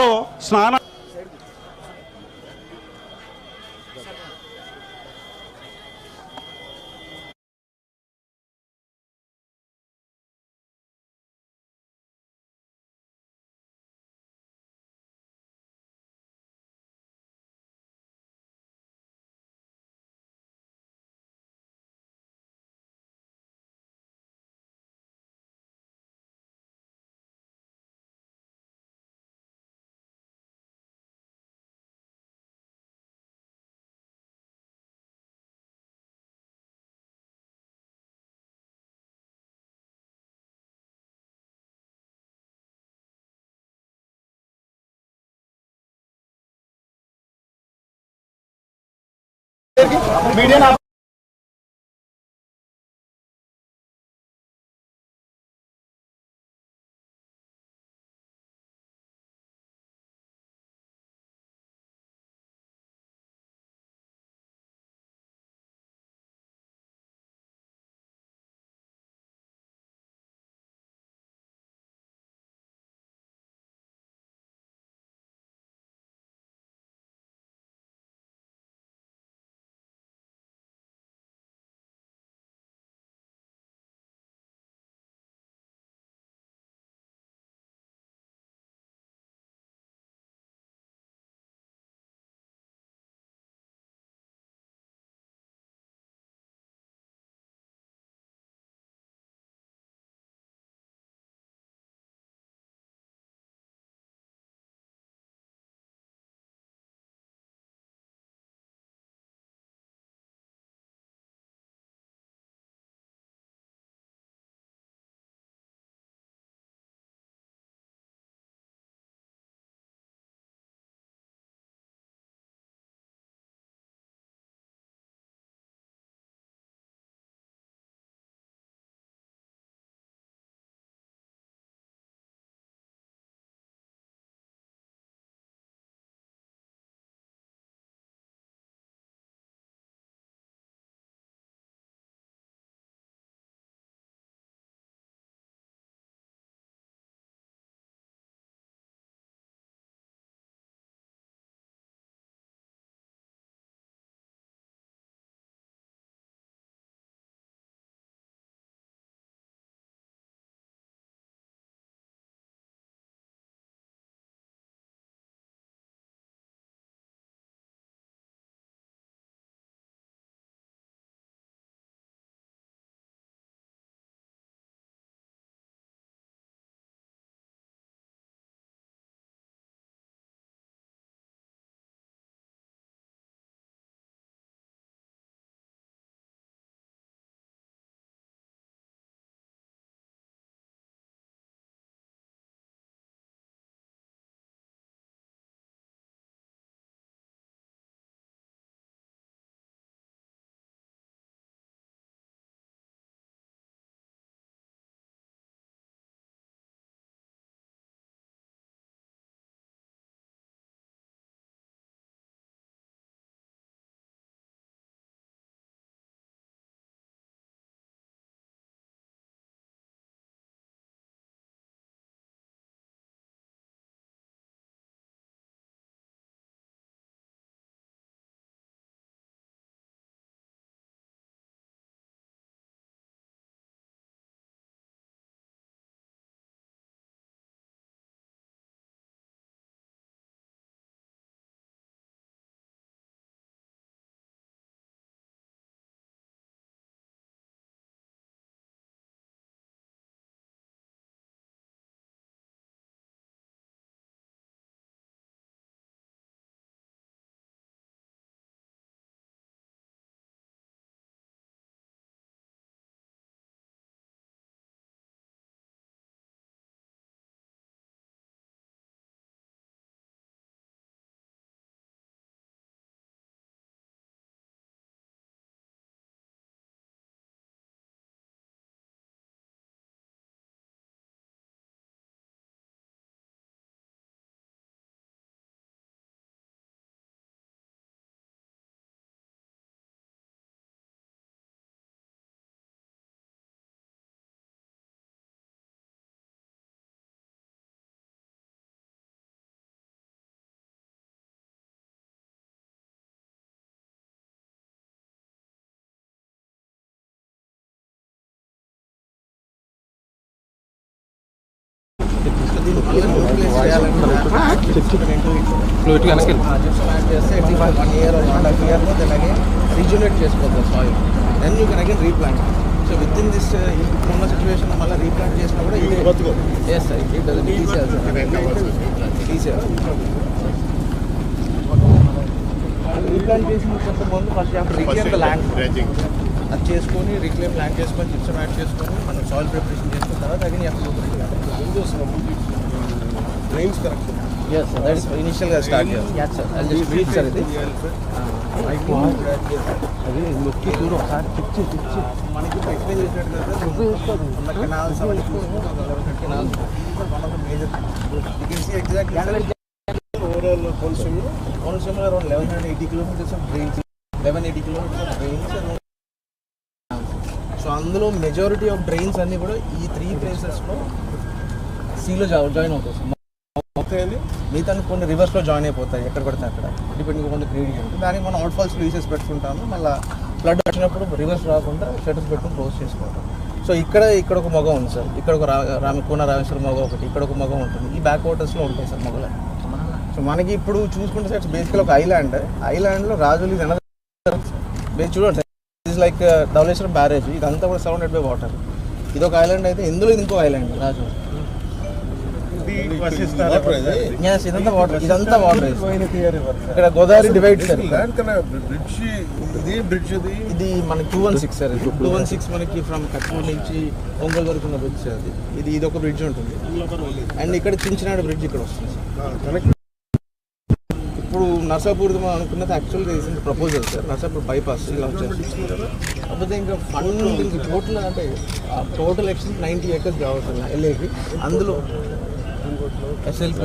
లో స్నాన media one year one half ఇయర్లో దెన్ అగైన్ రిజ్యునేట్ చేసుకోవచ్చు soil then you can again replant so with in this ఇప్పుడున్న situation మళ్ళీ replant చేసినా కూడా ఇది ఎస్ సార్ తీసేయాలి రీప్లాంట్ చేసినంత ముందు ఫస్ట్ యాప్ ద ల్యాండ్ అది చేసుకొని రిక్లేమ్ ల్యాండ్ చేసుకొని చిప్స్ యాడ్ చేసుకొని మనం సాయిల్ ప్రిపరేషన్ చేసుకున్న తర్వాత again drains correction yes that is ఇనిషియల్గా స్టార్ట్ చేయాలి సార్ అది జస్ట్ బ్రీఫ్ సార్ ఇది అది నొక్కి చూడు ఒకసారి మనకి explain canals canals major overall Konaseema కోనసీమలో around eleven hundred eighty kilometres of drains eleven eighty kilometres of drains so అందులో మెజారిటీ ఆఫ్ డ్రైన్స్ అన్నీ కూడా ఈ త్రీ ప్లేసెస్లో సీలో జాయిన్ మొత్తం మిగతా కొన్ని రివర్స్లో జాయిన్ అయిపోతాయి ఎక్కడ పడితే అక్కడ. డిపెండింగ్ ద గ్రేడియంట్ దానికి మనం అవుట్ ఫాల్స్ లీసెస్ పెట్టుకుంటాము. మళ్ళీ ఫ్లడ్ వచ్చినప్పుడు రివర్స్ రాకుండా షటర్స్ పెట్టుకుని క్లోజ్ చేసుకుంటాం సో ఇక్కడ ఇక్కడ ఒక మగం ఉంది సార్. ఇక్కడ ఒక రామ కూన రామేశ్వర మగ ఒకటి ఇక్కడ ఒక మగం ఉంటుంది. ఈ బ్యాక్ వాటర్స్లో ఉంటాయి సార్ మొగలు. సో మనకి ఇప్పుడు చూసుకుంటే సార్ బేసికల్ ఒక ఐలాండ్ ఐలాండ్లో రాజులు ఇది మీరు చూడండి ఇస్ లైక్ ధవళేశ్వరం బ్యారేజ్ ఇదంతా కూడా సరౌండెడ్ బై వాటర్ ఇది ఒక ఐలాండ్ అయితే ఇందులో ఇది ఇంకో ఐలాండ్ రాజు. ఇదంతా వాటర్ ఇదంతా వాటర్ ఇక్కడ గోదావరి డివైడ్ సార్ బ్రిడ్జ్ ఇది బ్రిడ్జ్ ఇది ఇది మనకి two one six sir two one six మనకి ఫ్రమ్ కట్మూర్ నుంచి ఒంగోలు వరకు ఉన్న బ్రిడ్జ్ సార్ అది. ఇది ఇది ఒక బ్రిడ్జ్ ఉంటుంది. అండ్ ఇక్కడ చించినాడు బ్రిడ్జ్ ఇక్కడ వస్తుంది సార్ ఇప్పుడు నర్సాపూర్ మనం అనుకున్నది యాక్చువల్గా recent proposal sir Narsapur bypass ఇలా వచ్చేసి కాకపోతే ఇంకా ఫండ్ టోటల్ అంటే టోటల్ ఎక్స్టెన్స్ నైంటీ ఏకర్స్ కావాలి సార్ ఎల్ఏకి అందులో ఎస్ఎల్పి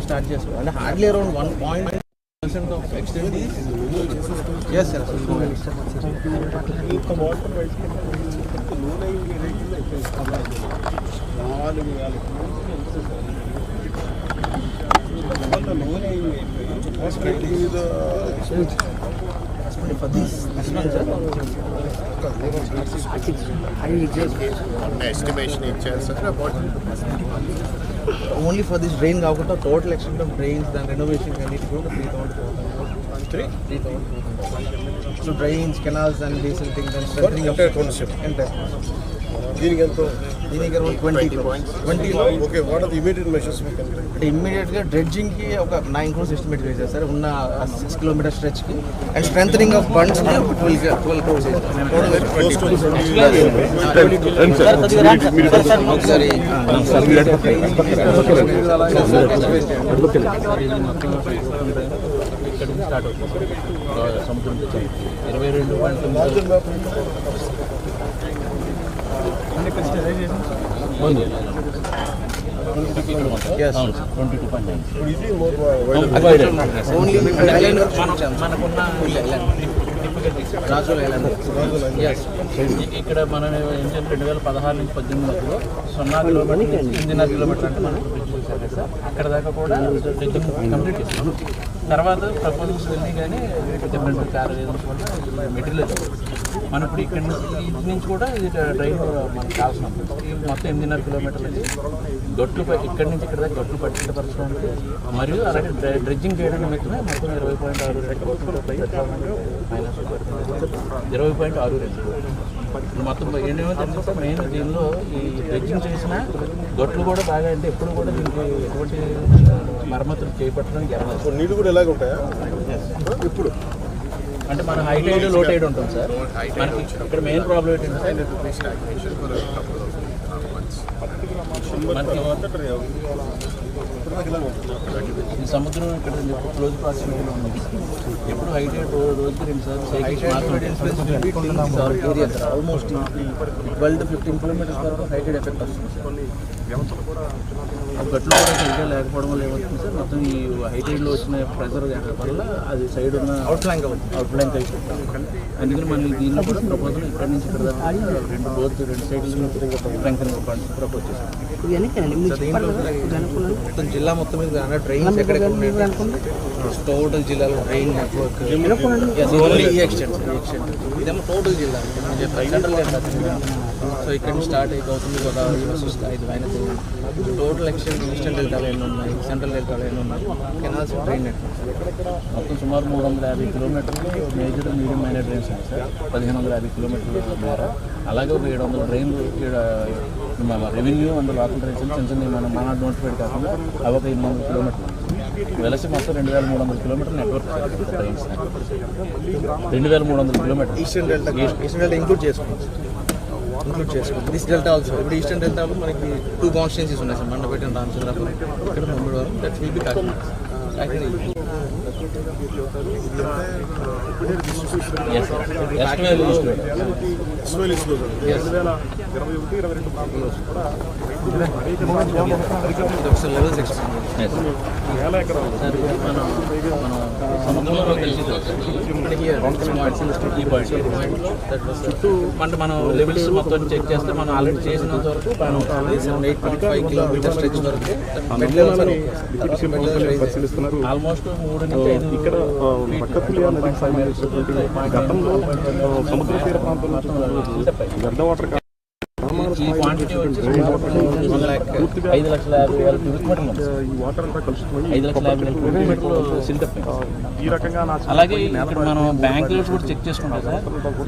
స్టార్ట్ చేస్తాం అంటే hardly around one point percent of extend yes sir నాలుగు వేల అంత నూనె for this this one sir estimation ఇచ్చారు sir about only for this drain కాకుండా టోటల్ ఎక్స్టెంట్ ఆఫ్ డ్రైన్స్ దాని రెనోవేషన్ అన్నిటి కూడా three thousand three three thousand so drains canals and diesel things and strengthening of entire concept. Entire దీనికి ఎంతో దీనికి around twenty ట్వంటీలో okay what are the immediate measures we can అంటే ఇమ్మీడియట్గా డ్రెడ్జింగ్కి ఒక నైన్ క్రోర్స్ ఎస్టిమేట్ చేశారు సార్ ఉన్న సిక్స్ కిలోమీటర్ స్ట్రెచ్కి అండ్ స్ట్రెంథనింగ్ ఆఫ్ బండ్స్కి ఒక ట్వెల్వ్ ట్వెల్వ్ క్రోర్స్ ఒకసారి స్టార్ట్ అవుతుంది సముద్రం ఇరవై రెండు పాయింట్ ట్వంటీ టూ పాయింట్ ఇది మోర్ ఓన్లీ ఐలాండ్ వరకు చూపించాం మనకున్న రాజుల ఐలాండ్ ఎస్ ఇక్కడ మన ఏంటంటే రెండు వేల పదహారు నుంచి పద్దెనిమిది మధ్యలో సున్నా కిలోమీటర్ నుంచి ఎనిమిదిన్నర కిలోమీటర్ అంటే మనం అక్కడ దాకా కూడా కంప్లీట్ చేస్తాం తర్వాత ప్రపోజల్స్ వెళ్ళి కానీ డిఫరెంట్ కార్ వల్ల మెటీరియల్ మనం ఇప్పుడు ఇక్కడ నుంచి ఇది నుంచి కూడా ఇది డ్రైవ్ మనకు కావాల్సిన మొత్తం ఎనిమిదిన్నర కిలోమీటర్లకి గట్లు ఇక్కడ ఇక్కడి నుంచి ఇక్కడ దాకా గట్లు పట్టించపరచడానికి మరియు అలాగే డ్రెడ్జింగ్ చేయడం నిమిత్తమే మొత్తం ఇరవై పాయింట్ ఆరు రెండు మైనస్ ఇరవై పాయింట్ ఆరు రెండు మొత్తం తెలుసు మెయిన్ దీనిలో ఈ డ్రెడ్జింగ్ చేసిన గట్లు కూడా బాగా అంటే ఎప్పుడు కూడా దీనికి ఎటువంటి మరమ్మతులు చేపట్టడానికి జరగదు. సో నీళ్ళు కూడా ఎలాగ ఉంటాయా? ఇప్పుడు అంటే మన హై టైడ్లో టైడ్ ఉంటుంది సార్. మనకి ఇక్కడ మెయిన్ ప్రాబ్లం ఏంటంటే మనకి సముద్రం ఇక్కడ క్లోజ్ ప్రాక్సిమిటీలో ఉంది ఎప్పుడు హై టైడ్ రోజుకి రెండు సార్లు almost twelve to fifteen kilometres వరకు హైటెడ్ ఎఫెక్ట్ వస్తుంది. ఆ గట్లు కూడా సరిగ్గా లేకపోవడం వల్ల ఏమవుతుంది సార్? మొత్తం ఈ హైటైడ్లో వచ్చిన ప్రెజర్ వల్ల అది సైడ్ ఉన్న అవుట్ ఫ్లాంక్ అవుట్ బ్లాంక్ అయిపోతాం అందుకని మనం దీనిలో కూడా ప్రపోజల్ ఇక్కడ నుంచి ఇక్కడ దాకా రెండు రోజు రెండు సైడ్లు స్ట్రెంగ్ ప్రపోజ్ చేసాం మొత్తం జిల్లా మొత్తం మీద కానీ డ్రైన్స్ ఎక్కడెక్కడ ఉన్నాయి? టోటల్ జిల్లాలో డ్రైన్ నెట్వర్క్ ఇదేమో టోటల్ జిల్లా. సో ఇక్కడ స్టార్ట్ అయ్యి గౌతమి గోదావరి వర్సెస్ ఐదు పైన టోటల్ ఎక్స్టెంట్ ఈస్టర్న్ డెల్టాలో ఎన్ని ఉన్నాయి? సెంట్రల్ డెల్టాలో ఎన్ని ఉన్నాయి? Canals drain network. మొత్తం సుమారు మూడు వందల యాభై కిలోమీటర్లు మేజర్ మీడియం మైనర్ డ్రైన్స్ ఉన్నాయి సార్. పదిహేను వందల యాభై కిలోమీటర్ల ద్వారా. అలాగే ఒక ఏడు వందల డ్రైన్లు ఇక్కడ రెవెన్యూ అండ్ లోకల్ డ్రైన్స్ చిన్న చిన్న మన మన నోటిఫైడ్ కాకుండా అవి ఒక ఎనిమిది వందల కిలోమీటర్లు వెలసి మొత్తం రెండు వేల మూడు వందల కిలోమీటర్ నెట్వర్క్ డ్రైన్స్ రెండు వేల మూడు వందల kilometre eastern delta eastern delta include చేసుకోవచ్చు ఇంక్లూడ్ చేసుకోవచ్చు దిస్ డెల్టా ఆల్సో ఇప్పుడు ఈస్టర్న్ డెల్టాలో మనకి టూ కాన్స్టిట్యున్సీస్ ఉన్నాయి సార్. మండపేట రామచంద్రపురం. ఇక్కడ మంగళవారం దట్ విల్ బి కాకినాడ వేల్ చుట్టూ అంటే మనం లెవెల్స్ మొత్తం చెక్ చేస్తే మనం ఆల్రెడీ చేసినంత వరకు మనం eight point five kilometre stretch వరకు ఇక్కడ పక్కపులియా నదికి సంబంధించినటువంటి గతంలో సముద్ర తీర ప్రాంతంలో వ్యర్థ వాటర్ ఈ క్వాంటిటీ వచ్చి ఐదు లక్షల యాభై వేల క్యూబిక్ మీటర్లు ఉంది. ఈ వాటర్ అంతా కలుషితమై ఐదు లక్షల యాభై వేల క్యూబిక్ మీటర్లు సిల్ట్ ఈ రకంగా నా అలాగే ఇక్కడ మనం బ్యాంకులు కూడా చెక్ చేసుకుంటాం సార్.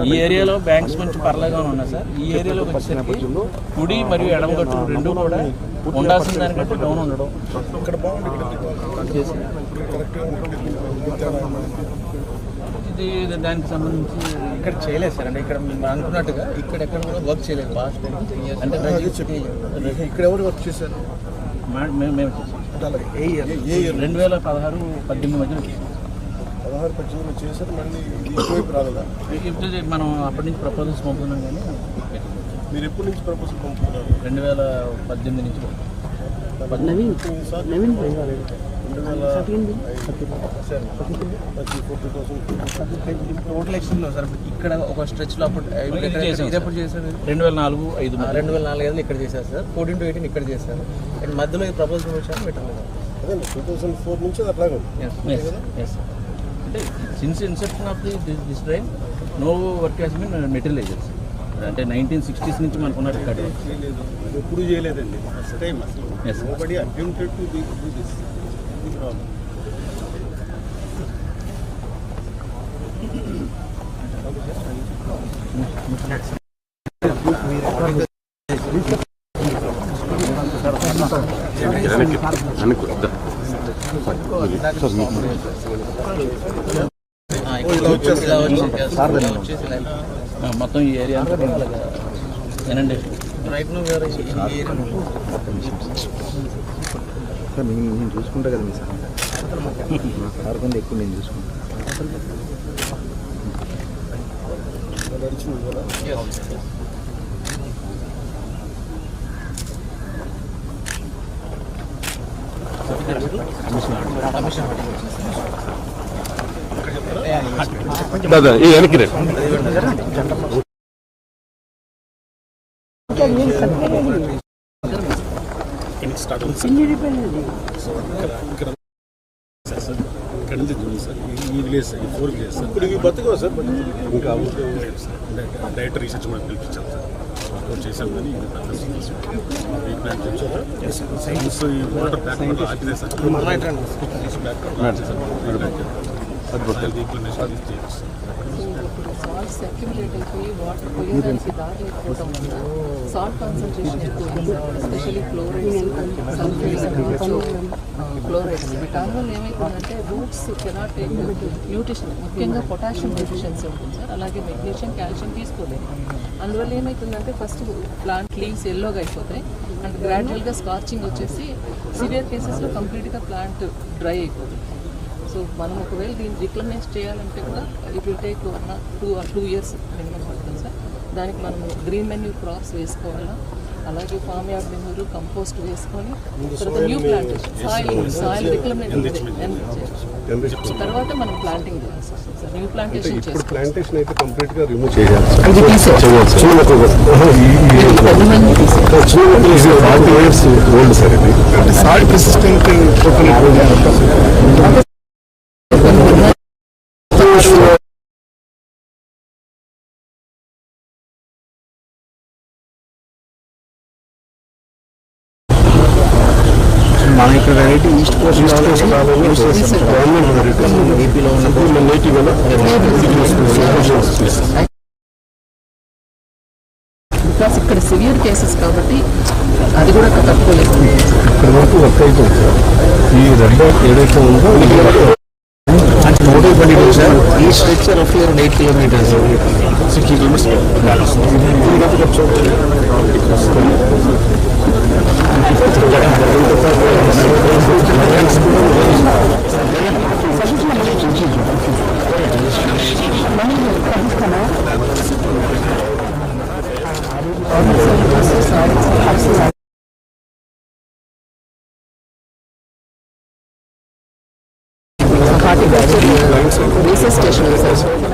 ఈ ఏరియాలో బ్యాంక్స్ కొంచెం పర్లేగా ఉన్నాయి సార్. ఈ ఏరియాలో వచ్చేసరికి కుడి మరియు ఎడమ గట్టు రెండు కూడా ఉండాల్సిన దానికంటే డౌన్ ఉండడం. ఇక్కడ బాగుంది ఇది దానికి సంబంధించి ఇక్కడ చేయలేదు సార్. అంటే ఇక్కడ మీరు అనుకున్నట్టుగా ఇక్కడ ఎక్కడ కూడా వర్క్ చేయలేదు. లాస్ట్ అంటే ఇక్కడ ఎవరు వర్క్ చేశారు? మా- మేము మేము చేసాం. రెండు వేల పదహారు పద్దెనిమిది మధ్యలో చేసాం. పదహారు పద్దెనిమిది చేశారు మళ్ళీ రాలేదా? మనం అప్పటి నుంచి ప్రపోజల్స్ పంపుతున్నాం కానీ మీరు ఎప్పటి నుంచి ప్రపోజల్ పంపుతున్నారు? రెండు వేల పద్దెనిమిది నుంచి పంపుతున్నాం. ఫోర్టీ థౌసండ్ టోటల్ సార్ ఇక్కడ ఒక స్ట్రెచ్లో అప్పుడు ఎప్పుడు చేశారు? రెండు వేల నాలుగు ఐదు రెండు వేల నాలుగు ఐదులో ఇక్కడ చేశారు సార్. ఫోర్టీన్ టు ఎయిటీన్ ఇక్కడ చేశారు. అండ్ మధ్యలో ఈ ప్రపోజల్ వచ్చాక పెట్టలేదు అదే టూ థౌసండ్ ఫోర్ నుంచి అది అట్లాగే ఉంది. Yes, yes. అంటే since inception of the this drain no work has been మెటీరియలైజర్స్ అంటే నైన్టీన్ సిక్స్టీస్ నుంచి మనకు ఉన్న రికార్డ్ చేయలేదు ఎప్పుడు చేయలేదండి ఫస్ట్ టైం అసలు మొత్తం ఈ ఏరియా అంతా రైట్ నో వేరే ఈ ఏరియా. సార్ నేను నేను చూసుకుంటా కదా మీ సార్. సార్ కొంత ఎక్కువ నేను చూసుకుంటా. ఇక్కడ నుంచి విలేజ్ సార్ ఈ ఫోర్ విలేజ్ సార్ ఇప్పుడు ఇవి బతుకో సార్ ఇంకా డైరెక్ట్ రీసెర్చ్ పిలిపించాం సార్ వర్కౌట్ చేసాం కానీ ఇది పెద్ద సీరియస్ ఈ ప్లాంట్ తెచ్చారా సైన్స్ ఈ వాటర్ బ్యాక్ ఆపితే సార్ బ్యాక్ సార్ రీప్లనేషన్ చేయొచ్చు సాల్ట్స్ అక్యుములేట్ అయిపోయి వాటర్ పోయేదానికి దారి లేకపోవడం వల్ల సాల్ట్ కాన్సన్ట్రేషన్ ఎక్కువ ఎస్పెషల్లీ క్లోరైడ్స్ సల్ఫేట్స్ క్లోరైడ్స్ దానివల్ల ఏమైతుందంటే రూట్స్ కెనాట్ టేక్ న్యూట్రిషన్ ముఖ్యంగా పొటాషియం డెఫిషియన్సీ ఉంటుంది సార్. అలాగే మెగ్నీషియం కాల్షియం తీసుకోలేదు. అందువల్ల ఏమవుతుందంటే ఫస్ట్ ప్లాంట్ లీవ్స్ ఎల్లోగా అయిపోతాయి. అండ్ గ్రాడ్యువల్గా స్కార్చింగ్ వచ్చేసి సివియర్ కేసెస్లో కంప్లీట్గా ప్లాంట్ డ్రై అయిపోతుంది. సో మనం ఒకవేళ దీన్ని రిక్లమైజ్ చేయాలంటే కూడా it will take one two two years minimum పడుతుంది సార్. దానికి మనం గ్రీన్ మెన్యూ క్రాప్స్ వేసుకోవాలా అలాగే ఫామ్ యార్డ్ మెనూరు కంపోస్ట్ వేసుకొని తర్వాత new plantation soil soil reclamation తర్వాత మనం ప్లాంటింగ్ చేస్తాం సార్. న్యూ ప్లాంటేషన్ ఇప్పుడు ప్లాంటేషన్ అయితే కంప్లీట్గా రిమూవ్ చేయాలి సార్. Old sir. ఇది సాల్ట్ రెసిస్టెంట్ మన ఇక్కడ variety east coast government variety ఏపీలో ఉన్న నేటివ్ బికాస్ ఇక్కడ సివియర్ కేసెస్ కాబట్టి అది కూడా తట్టుకోలేదు ఇక్కడ వరకు వర్క్ అవుతుంది ఈ రెడ్ ఏదైతే ఉందో ఇది టోటల్ ట్వంటీ టూ సార్ ఈ stretch రఫ్లీ around eight kilometres sixty kilometres party, races station,